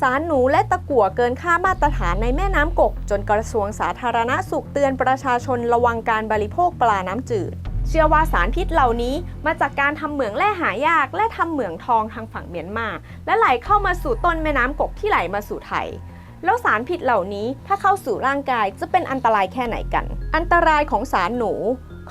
สารหนูและตะกั่วเกินค่ามาตรฐานในแม่น้ำกก จนกระทรวงสาธารณสุขเตือนประชาชนระวังการบริโภคปลาน้ำจืด เชื่อว่าสารพิษเหล่านี้มาจากการทำเหมืองแร่หายาก และทำเหมืองทองทางฝั่งเมียนมา และไหลเข้ามาสู่ต้นแม่น้ำกกที่ไหลมาสู่ไทยแล้วสารผิดเหล่านี้ถ้าเข้าสู่ร่างกายจะเป็นอันตรายแค่ไหนกัน อันตรายของสารหนู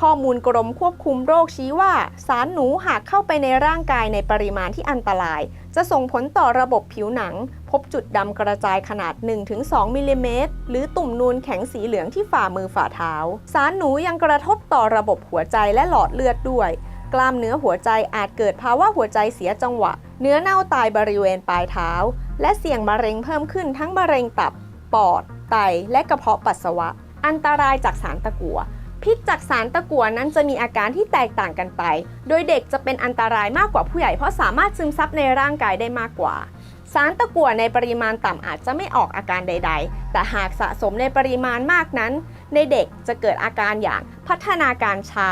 ข้อมูลกรมควบคุมโรคชี้ว่า สารหนูหากเข้าไปในร่างกายในปริมาณที่อันตราย จะส่งผลต่อระบบผิวหนัง พบจุดดำกระจายขนาด 1-2 มิลลิเมตร หรือตุ่มนูนแข็งสีเหลืองที่ฝ่ามือฝ่าเท้า สารหนูยังกระทบต่อระบบหัวใจและหลอดเลือดด้วย กล้ามเนื้อหัวใจอาจเกิดภาวะหัวใจเสียจังหวะ เนื้อเน่าตายบริเวณปลายเท้า และเสี่ยงมะเร็งเพิ่มขึ้นทั้งมะเร็งตับ ปอด ไต และกระเพาะปัสสาวะ อันตรายจากสารตะกั่ว พิษจากสารตะกั่วนั้นจะมีอาการที่แตกต่างกันไป โดยเด็กจะเป็นอันตรายมากกว่าผู้ใหญ่เพราะสามารถซึมซับในร่างกายได้มากกว่า สารตะกั่วในปริมาณต่ำอาจจะไม่ออกอาการใด ๆ แต่หากสะสมในปริมาณมากนั้น ในเด็กจะเกิดอาการอย่างพัฒนาการช้า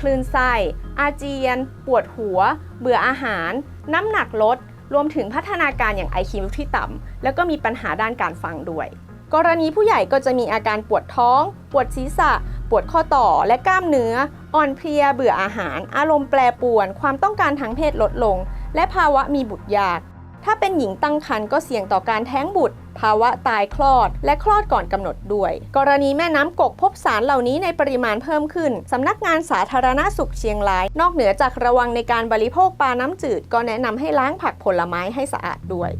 คลื่นไส้ อาเจียน ปวดหัว เบื่ออาหาร น้ำหนักลด รวมถึงพัฒนาการอย่าง IQ ที่ต่ำแล้วก็มีปัญหาด้านการฟังด้วย กรณีผู้ใหญ่ก็จะมีอาการปวดท้อง ปวดศีรษะ ปวดข้อต่อและกล้ามเนื้อ อ่อนเพลีย เบื่ออาหาร อารมณ์แปรปรวน ความต้องการทางเพศลดลง และภาวะมีบุตรยาก ถ้าเป็นหญิงตั้งครรภ์ก็เสี่ยงต่อการแท้งบุตร ภาวะตายคลอด และคลอดก่อนกำหนดด้วย กรณีแม่น้ำกกพบสารเหล่านี้ในปริมาณเพิ่มขึ้น สำนักงานสาธารณสุขเชียงราย นอกเหนือจากระวังในการบริโภคปลาน้ำจืด ก็แนะนำให้ล้างผักผลไม้ให้สะอาดด้วย